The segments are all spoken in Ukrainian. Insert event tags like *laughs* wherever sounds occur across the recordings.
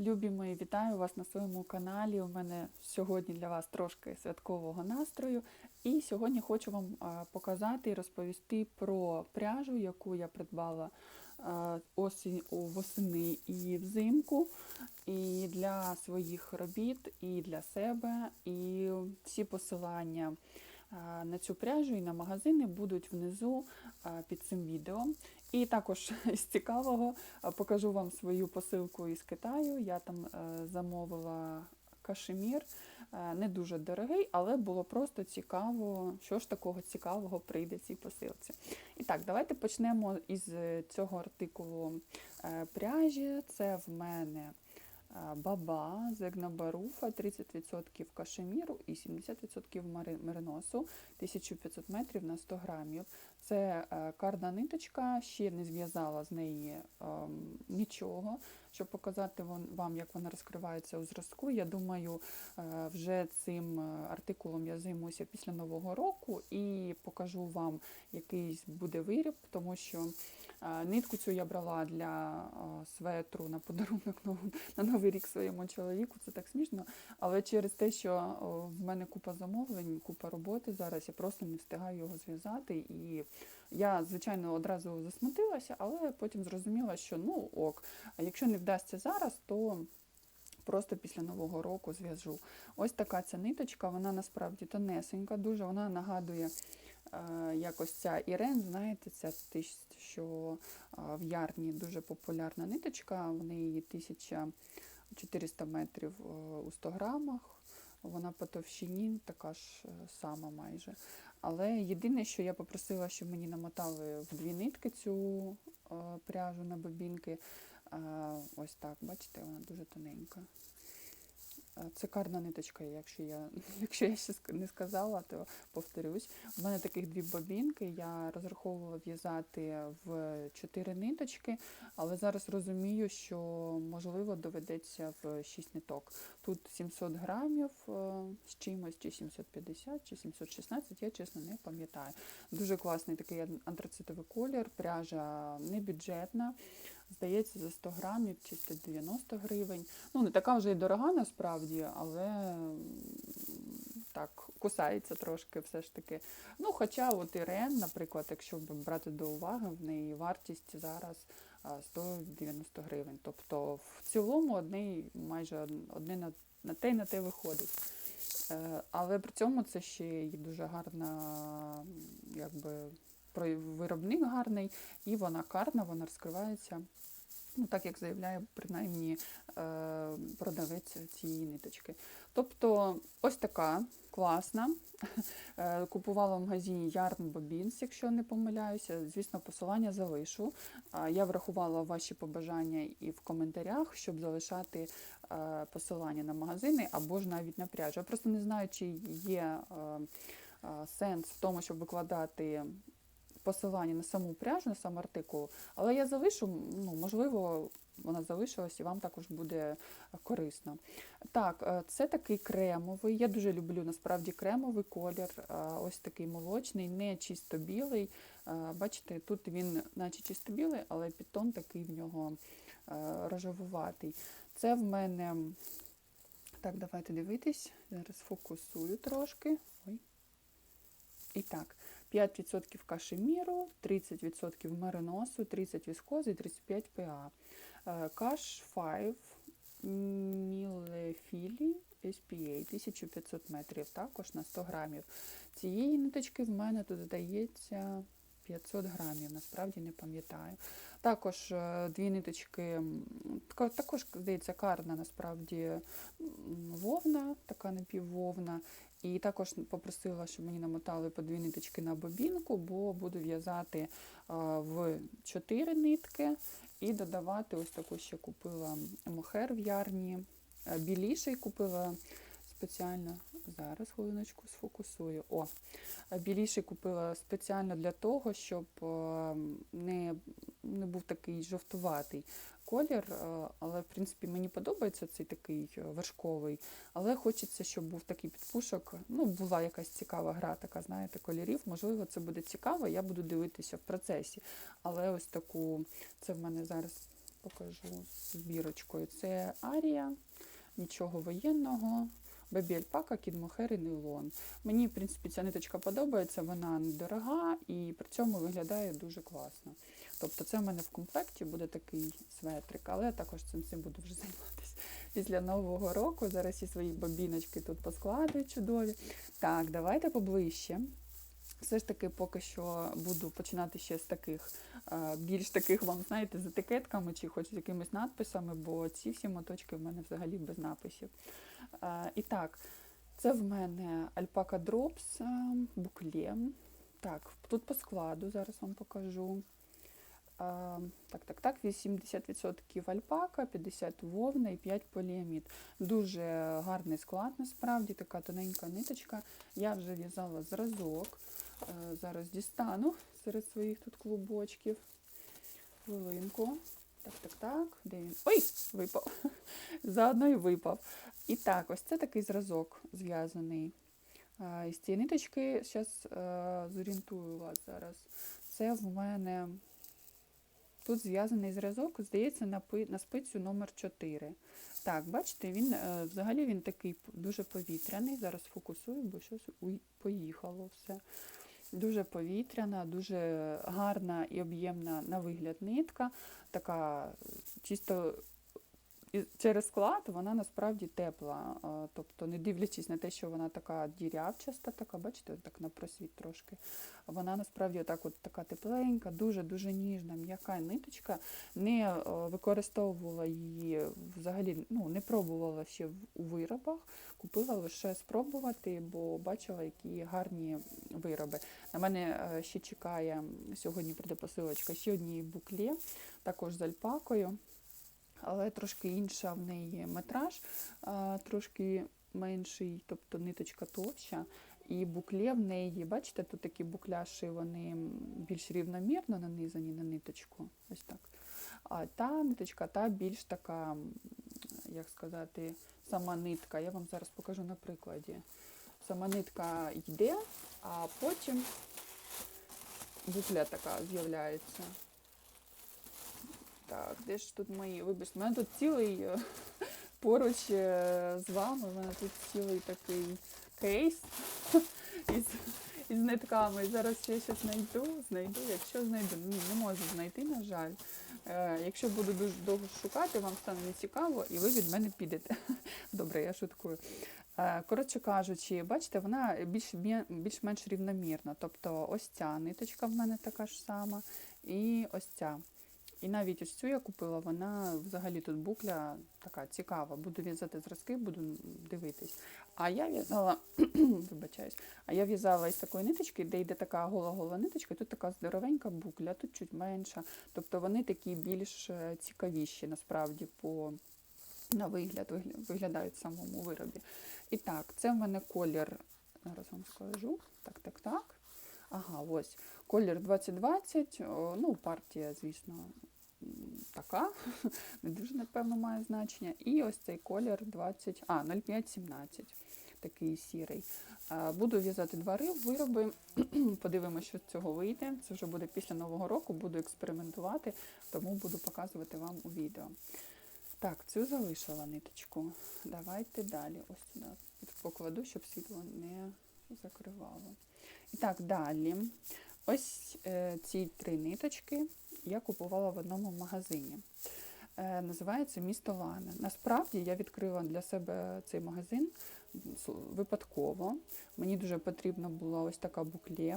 Любі мої, вітаю вас на своєму каналі. У мене сьогодні для вас трошки святкового настрою. І сьогодні хочу вам показати і розповісти про пряжу, яку я придбала восени і взимку, і для своїх робіт, і для себе. І всі посилання на цю пряжу і на магазини будуть внизу під цим відео. І також *laughs* з цікавого покажу вам свою посилку із Китаю. Я там е, замовила кашемір, Е, не дуже дорогий, але було просто цікаво, що ж такого цікавого прийде цій посилці. І так, давайте почнемо із е, цього артикулу е, пряжі. Це в мене е, баба з Егнабаруфа, 30% кашеміру і 70% мари- мериносу, 1500 метрів на 100 грамів. Це е, карна ниточка, ще не зв'язала з неї ем, нічого, щоб показати вам, як вона розкривається у зразку. Я думаю, е, вже цим е, артикулом я займуся після Нового року і покажу вам якийсь буде виріб, тому що нитку цю я брала для светру на подарунок *laughs* на Новий рік своєму чоловіку. Це так смішно. Але через те, що в мене купа замовлень, купа роботи зараз, я просто не встигаю його зв'язати. І я, звичайно, одразу засмутилася, але потім зрозуміла, що ну ок, якщо не вдасться зараз, то просто після Нового року зв'яжу. Ось така ця ниточка, вона насправді тонесенька, дуже вона нагадує. е, Якось ця Ірен, знаєте, ця що в ярні дуже популярна ниточка, в неї 1400 метрів е, у 100 грамах. Вона по товщині така ж е, сама майже. Але єдине, що я попросила, щоб мені намотали в дві нитки цю е, пряжу на бобінки. Е, ось так, бачите, вона дуже тоненька. Е, Це карна ниточка, якщо я, *laughs* якщо я ще не сказала, то повторюсь. У мене таких дві бобінки. Я розраховувала в'язати в чотири ниточки, але зараз розумію, що можливо доведеться в 6 ниток. Тут 700 грамів е, з чимось, чи 750, чи 716, я чесно не пам'ятаю. Дуже класний такий антрацитовий колір, пряжа не бюджетна. Здається, за 100 грамів чи 190 гривень. Ну, не така вже й дорога насправді, але так, кусається трошки все ж таки. Ну, хоча от Ірен, наприклад, якщо брати до уваги, в неї вартість зараз 190 гривень. Тобто в цілому одне, майже одне на, на те й на те виходить. Е, Але при цьому це ще й дуже гарна, якби виробник гарний, і вона карна, вона розкривається. Ну, так як заявляє принаймні е, продавець цієї ниточки. Тобто ось така класна. Е, Купувала в магазині Yarn Bobins, якщо не помиляюся. Звісно, посилання залишу. Я врахувала ваші побажання і в коментарях, щоб залишати е, посилання на магазини або ж навіть на пряжу. Я просто не знаю, чи є сенс в тому, щоб викладати посилання на саму пряжу, на сам артикул, але я залишу, ну, можливо, вона залишилась і вам також буде корисно. Так, е, це такий кремовий. Я дуже люблю насправді кремовий колір, е, ось такий молочний, не чисто білий. Е, Бачите, тут він наче чисто білий, але підтон такий в нього е, рожевуватий. Це в мене. Так, давайте дивитись. Зараз фокусую трошки. Ой. І так, 5% кашеміру, 30% мериносу, 30 віскози, 35 ПА. Е, Каш 5 мілефілі SPA 1500 метрів, також на 100 грамів. Цієї ниточки в мене тут здається 500 грамів, насправді не пам'ятаю. Також е, дві ниточки, також, здається, карна насправді вовна, така напіввовна. І також попросила, щоб мені намотали по дві ниточки на бобінку, бо буду в'язати в чотири нитки і додавати ось таку ще купила мохер в ярні. Е, Біліший купила спеціально. Зараз хвилиночку сфокусую. О, біліший купила спеціально для того, щоб е, не, не був такий жовтуватий колір. е, Але в принципі мені подобається цей такий е, вершковий. Але хочеться, щоб був такий підпушок. Ну, була якась цікава гра, така, знаєте, кольорів. Можливо, це буде цікаво, я буду дивитися в процесі. Але ось таку, це в мене зараз покажу з збірочкою. Це Арія, нічого воєнного. Бебі альпака, кінмохер і нейлон. Мені, в принципі, ця ниточка подобається, вона недорога і при цьому виглядає дуже класно. Тобто це в мене в комплекті буде такий светрик, але я також цим цим буду вже займатися після Нового року. Зараз і свої бобіночки тут поскладую чудові. Так, давайте поближче. Все ж таки, поки що буду починати ще з таких, е, більш таких вам, знаєте, з етикетками чи хоч з якимись надписами, бо ці всі моточки в мене взагалі без написів. Е, І так, це в мене Alpaca Drops е, букле. Так, тут по складу зараз вам покажу. Так, так, так, 80% альпака, 50 вовна і 5 поліамід. Дуже гарний склад, насправді, така тоненька ниточка. Я вже в'язала зразок. Е, Зараз дістану серед своїх тут клубочків. Хвилинку. Так, так, так. Де він? Ой, випав. *laughs* Заодно і випав. І так, ось це такий зразок зв'язаний. Із цієї ниточки, зараз зорієнтую вас зараз. Це в мене тут зв'язаний зразок, здається, на, на спицю номер 4. Так, бачите, він е, взагалі він такий дуже повітряний. Зараз фокусую, бо щось поїхало все. Дуже повітряна, дуже гарна і об'ємна на вигляд нитка. Така чисто і через склад вона насправді тепла. Тобто, не дивлячись на те, що вона така дірявчаста, така, бачите, так на просвіт трошки. Вона насправді отак от така тепленька, дуже-дуже ніжна, м'яка ниточка. Не е, використовувала її взагалі, ну не пробувала ще у виробах. Купила лише спробувати, бо бачила, які гарні вироби. На мене е, ще чекає сьогодні прийде посилочка ще однієї буклі, також з альпакою але трошки інша в неї метраж, трошки менший, тобто ниточка товща. І букле в неї, бачите, тут такі букляші, вони більш рівномірно нанизані на ниточку. Ось так. А та ниточка, та більш така, як сказати, сама нитка. Я вам зараз покажу на прикладі. Сама нитка йде, а потім букля така з'являється. Так, де ж тут мої? Вибачте, у мене тут цілий е, *laughs* поруч е, з вами, у мене тут цілий такий кейс *laughs* із, із нитками. Зараз ще щось знайду, знайду, якщо знайду. Ні, не можу знайти, на жаль. Е, якщо буду дуже довго шукати, вам стане нецікаво і ви від мене підете. *laughs* Добре, я шуткую. Коротше кажучи, бачите, вона більш, більш-менш рівномірна. Тобто ось ця ниточка в мене така ж сама, і ось ця. І навіть ось цю я купила, вона взагалі тут букля така цікава. Буду в'язати зразки, буду дивитись. А я в'язала, *clears throat* вибачаюсь, а я в'язала із такої ниточки, де йде така гола-гола ниточка, тут така здоровенька букля, тут чуть менша. Тобто вони такі більш е, цікавіші насправді по на вигляд, виглядають в самому виробі. І так, це в мене колір, зараз вам скажу. Так, так, так. Ага, ось. Колір 2020, ну, партія, звісно, така, *laughs* не дуже, напевно, має значення. І ось цей колір 20, а, 0517, такий сірий. Буду в'язати два вироби, *clears throat* подивимося, що з цього вийде. Це вже буде після Нового року, буду експериментувати, тому буду показувати вам у відео. Так, цю залишила ниточку. Давайте далі. Ось сюди покладу, щоб світло не закривало. І так, далі. Ось е, ці три ниточки я купувала в одному магазині. Е, називається Місто Лана. Насправді я відкрила для себе цей магазин випадково. Мені дуже потрібна була ось така букле,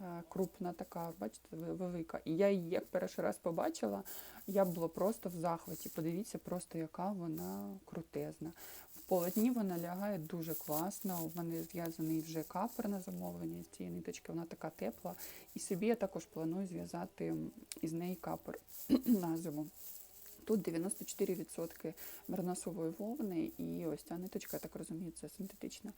е, крупна така, бачите, велика. І я її як перший раз побачила, я була просто в захваті. Подивіться, просто яка вона крутезна. В полотні вона лягає дуже класно. У мене зв'язаний вже капер на замовлення з цієї ниточки, вона така тепла. І собі я також планую зв'язати із неї капер *clears throat* на зиму. Тут 94% мерносової вовни, і ось ця ниточка, я так розумію, це синтетична.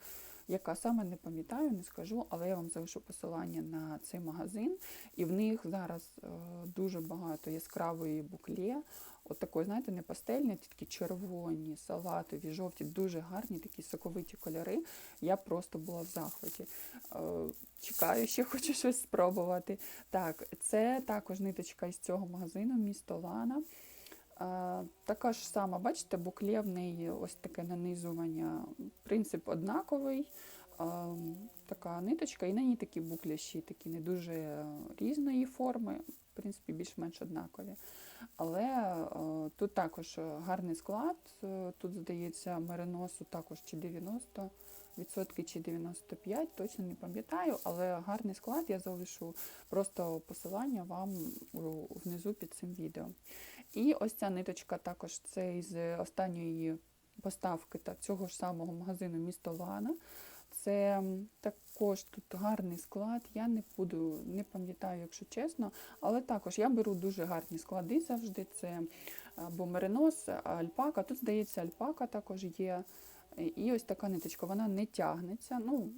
Яка саме не пам'ятаю, не скажу, але я вам залишу посилання на цей магазин. І в них зараз е, дуже багато яскравої букле. От такої, знаєте, не пастельні, такі червоні, салатові, жовті, дуже гарні, такі соковиті кольори. Я просто була в захваті. Е, чекаю, ще хочу щось спробувати. Так, це також ниточка із цього магазину, місто Лана. Е, Така ж сама, бачите, буклєвний ось таке нанизування. Принцип однаковий. Е, Така ниточка, і на ній такі буклящі, такі не дуже різної форми, в принципі, більш-менш однакові. Але е, тут також гарний склад. Тут, здається, мериносу також чи 90 відсотки чи 95, точно не пам'ятаю, але гарний склад я залишу просто посилання вам внизу під цим відео. І ось ця ниточка також це із останньої поставки та цього ж самого магазину місто Лана. Це також тут гарний склад. Я не буду, не пам'ятаю, якщо чесно, але також я беру дуже гарні склади завжди. Це або меринос, альпака. Тут, здається, альпака також є. І ось така ниточка, вона не тягнеться. Ну,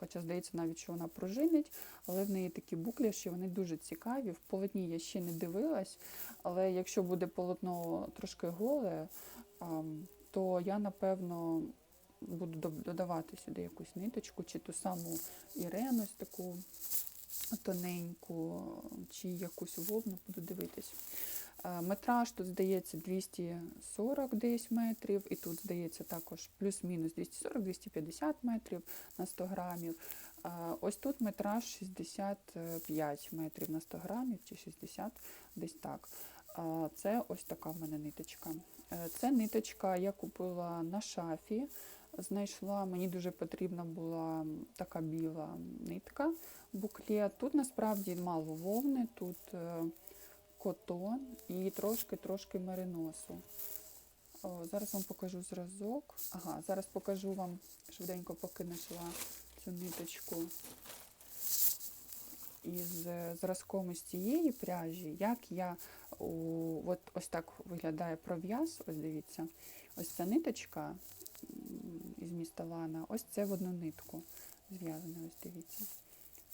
хоча здається навіть, що вона пружинить, але в неї такі букляші, вони дуже цікаві. В полотні я ще не дивилась, але якщо буде полотно трошки голе, то я напевно буду додавати сюди якусь ниточку, чи ту саму Ірену, ось таку тоненьку, чи якусь вовну, буду дивитись. Е, Метраж тут здається 240 десь метрів, і тут здається також плюс-мінус 240-250 метрів на 100 грамів. Е, Ось тут метраж 65 метрів на 100 грамів чи 60, десь так. Е, Це ось така в мене ниточка. Це ниточка я купила на шафі. Знайшла, мені дуже потрібна була така біла нитка буклет. Тут насправді мало вовни, тут котон і трошки-трошки мериносу. О, зараз вам покажу зразок. Ага, зараз покажу вам швиденько, поки знайшла цю ниточку із е, зразком із цієї пряжі, як я у, от ось так виглядає пров'яз. Ось дивіться, ось ця ниточка із міста Лана, ось це в одну нитку зв'язана. Ось дивіться.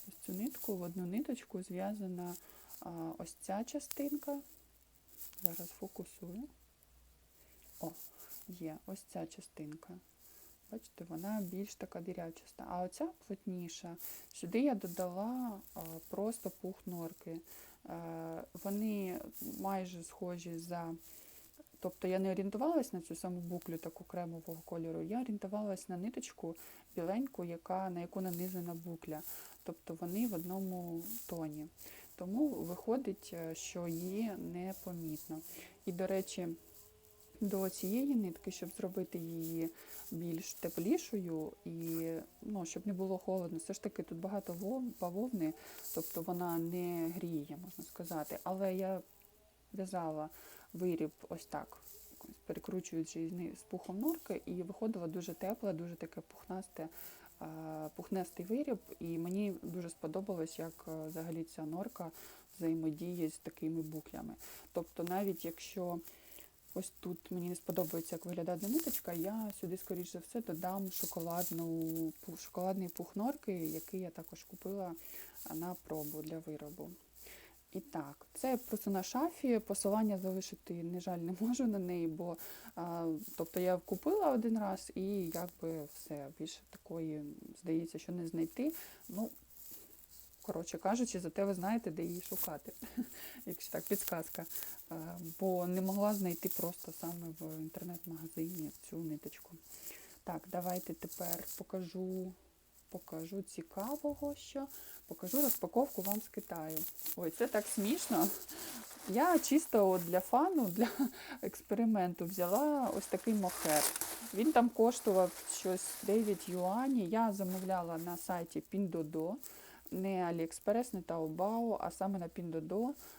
Ось цю нитку в одну ниточку зв'язана а, ось ця частинка. Зараз фокусую. О, є ось ця частинка. Бачите, вона більш така дірявчаста. А оця плотніша. Сюди я додала просто пух норки. Е, Вони майже схожі за. Тобто я не орієнтувалась на цю саму буклю таку кремового кольору, я орієнтувалась на ниточку біленьку, яка, на яку нанизана букля. Тобто вони в одному тоні. Тому виходить, е, що її непомітно. І, до речі, до цієї нитки, щоб зробити її більш теплішою і ну, щоб не було холодно, все ж таки тут багато вов- бавовни, тобто вона не гріє, можна сказати. Але я в'язала виріб ось так, перекручуючи з пухом норки, і виходило дуже тепле, дуже таке пухнасте, а, пухнастий виріб. І мені дуже сподобалось, як е, взагалі ця норка взаємодіє з такими буклями. Тобто, навіть якщо ось тут мені не сподобається, як виглядає ниточка, я сюди, скоріш за все, додам шоколадну, шоколадний пух норки, який я також купила на пробу для виробу. І так, це просто на шафі. Посилання залишити, на жаль, не можу на неї, бо а, тобто я купила один раз і якби все більше такої здається, що не знайти. Ну, коротше кажучи, зате ви знаєте, де її шукати, *laughs* якщо так, підсказка. А, бо не могла знайти просто саме в інтернет-магазині цю ниточку. Так, давайте тепер покажу, покажу цікавого, що покажу розпаковку вам з Китаю. Ой, це так смішно. Я чисто от для фану, для *laughs* експерименту взяла ось такий мохер. Він там коштував щось 9 юанів. Я замовляла на сайті Pindodo, не AliExpress, не Taobao, а саме на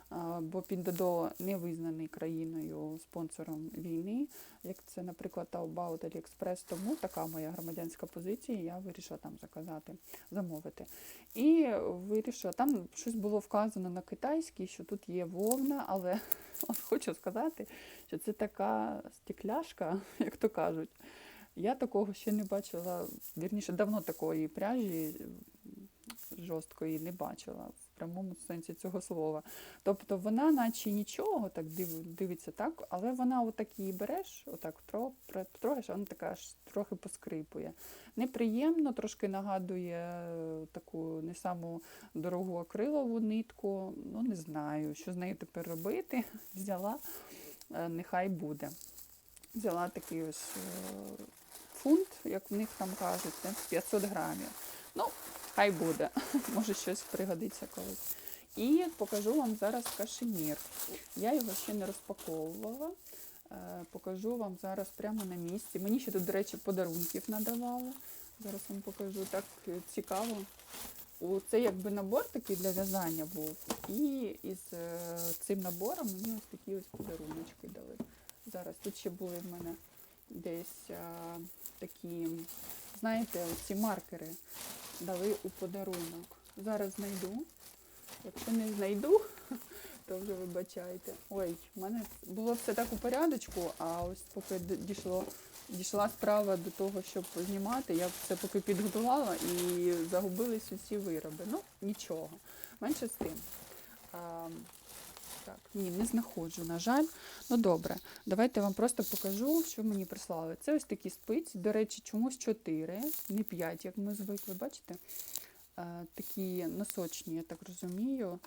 а, бо Pindodo не визнаний країною спонсором війни, як це, наприклад, Taobao та AliExpress. Тому така моя громадянська позиція, я вирішила там заказати, замовити. І вирішила, там щось було вказано на китайській, що тут є вовна, але *laughs* от хочу сказати, що це така стекляшка, *laughs* як то кажуть. Я такого ще не бачила, вірніше, давно такої пряжі жорсткої не бачила в прямому сенсі цього слова. Тобто вона, наче нічого, так див, дивиться так, але вона отак її береш, отак тро- тро- трогаєш, вона така аж трохи поскрипує. Неприємно, трошки нагадує е, таку не саму дорогу акрилову нитку. Ну, не знаю, що з нею тепер робити. *laughs* Взяла. е, нехай буде. Взяла такий ось е, фунт, як в них там кажуть, 500 грамів. Ну, хай буде. *laughs* Може щось пригодиться колись. І покажу вам зараз кашемір. Я його ще не розпаковувала. Е, Покажу вам зараз прямо на місці. Мені ще тут, до речі, подарунків надавали. Зараз вам покажу. Так е, цікаво. Це якби набор такий для в'язання був. І із е, цим набором мені ось такі ось подаруночки дали. Зараз тут ще були в мене десь е, такі, знаєте, ці маркери дали у подарунок. Зараз знайду. Якщо не знайду, *laughs* то вже вибачайте. Ой, в мене було все так у порядочку, а ось поки дійшло, дійшла справа до того, щоб знімати, я все поки підготувала і загубились усі вироби. Ну, нічого. Менше з тим. Так, ні, не знаходжу, на жаль. Ну добре, давайте вам просто покажу, що мені прислали. Це ось такі спиці, до речі, чомусь 4, не 5, як ми звикли, бачите? Е, такі носочні, я так розумію.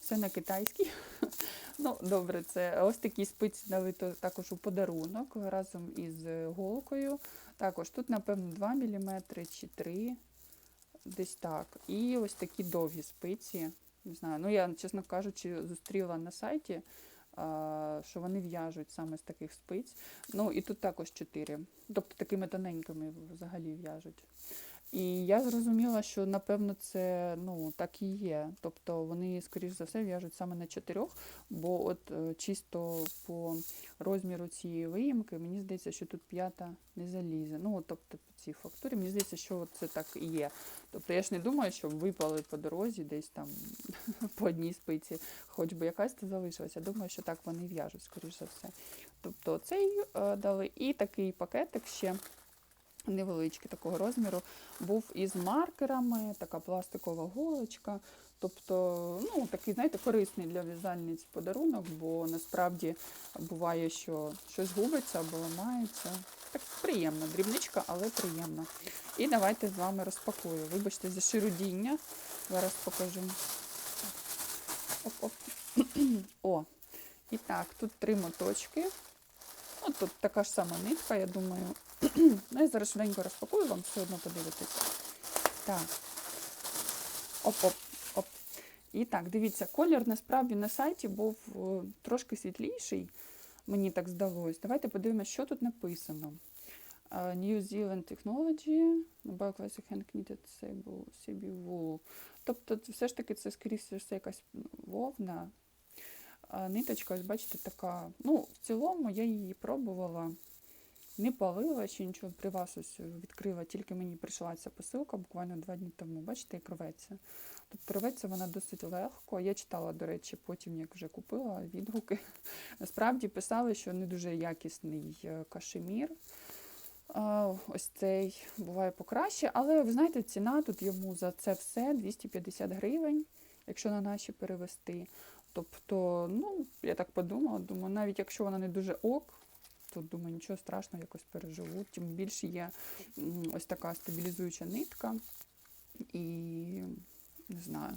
Все на китайській. *laughs* ну, добре, це ось такі спиці дали також у подарунок разом із голкою. Також тут, напевно, 2 мм чи 3, десь так. І ось такі довгі спиці. Не знаю, ну я, чесно кажучи, зустріла на сайті, що вони в'яжуть саме з таких спиць. Ну і тут також 4. Тобто такими тоненькими взагалі в'яжуть. І я зрозуміла, що напевно це ну, так і є. Тобто вони, скоріш за все, в'яжуть саме на чотирьох, бо от е, чисто по розміру цієї виїмки, мені здається, що тут п'ята не залізе. Ну, тобто по цій фактурі, мені здається, що це так і є. Тобто я ж не думаю, що випали по дорозі десь там *laughs* по одній спиці, хоч би якась то залишилася. Думаю, що так вони в'яжуть, скоріш за все. Тобто цей е, дали і такий пакетик ще невеличкий такого розміру, був із маркерами, така пластикова голочка. Тобто, ну, такий, знаєте, корисний для в'язальниць подарунок, бо насправді буває, що щось губиться або ламається. Так приємно, дрібничка, але приємно. І давайте з вами розпакую. Вибачте за ширудіння. Зараз покажу. Оп-оп. *clears throat* О, і так, тут три моточки. Ну, тут така ж сама нитка, я думаю. Ну, я зараз швиденько розпакую, вам все одно подивитися. Так. Оп-оп. Оп. І так, дивіться, колір насправді на сайті був е, трошки світліший, мені так здалось. Давайте подивимося, що тут написано. Е, New Zealand Technology, Mobile Classic Hand Knitted Sable. Тобто, все ж таки це, скоріше все, якась вовна. Ниточка, ось бачите, така. Ну, в цілому я її пробувала, не палила ще нічого при вас ось відкрила, тільки мені прийшла ця посилка буквально два дні тому. Бачите, як рветься. Тобто рветься вона досить легко. Я читала, до речі, потім, як вже купила відгуки. *laughs* Насправді писали, що не дуже якісний е, кашемір. Ось цей буває покраще, але ви знаєте, ціна тут йому за це все 250 гривень, якщо на наші перевести. Тобто, ну, я так подумала, думаю, навіть якщо вона не дуже ок, то думаю, нічого страшного, якось переживу. Тим більше є ось така стабілізуюча нитка. І не знаю,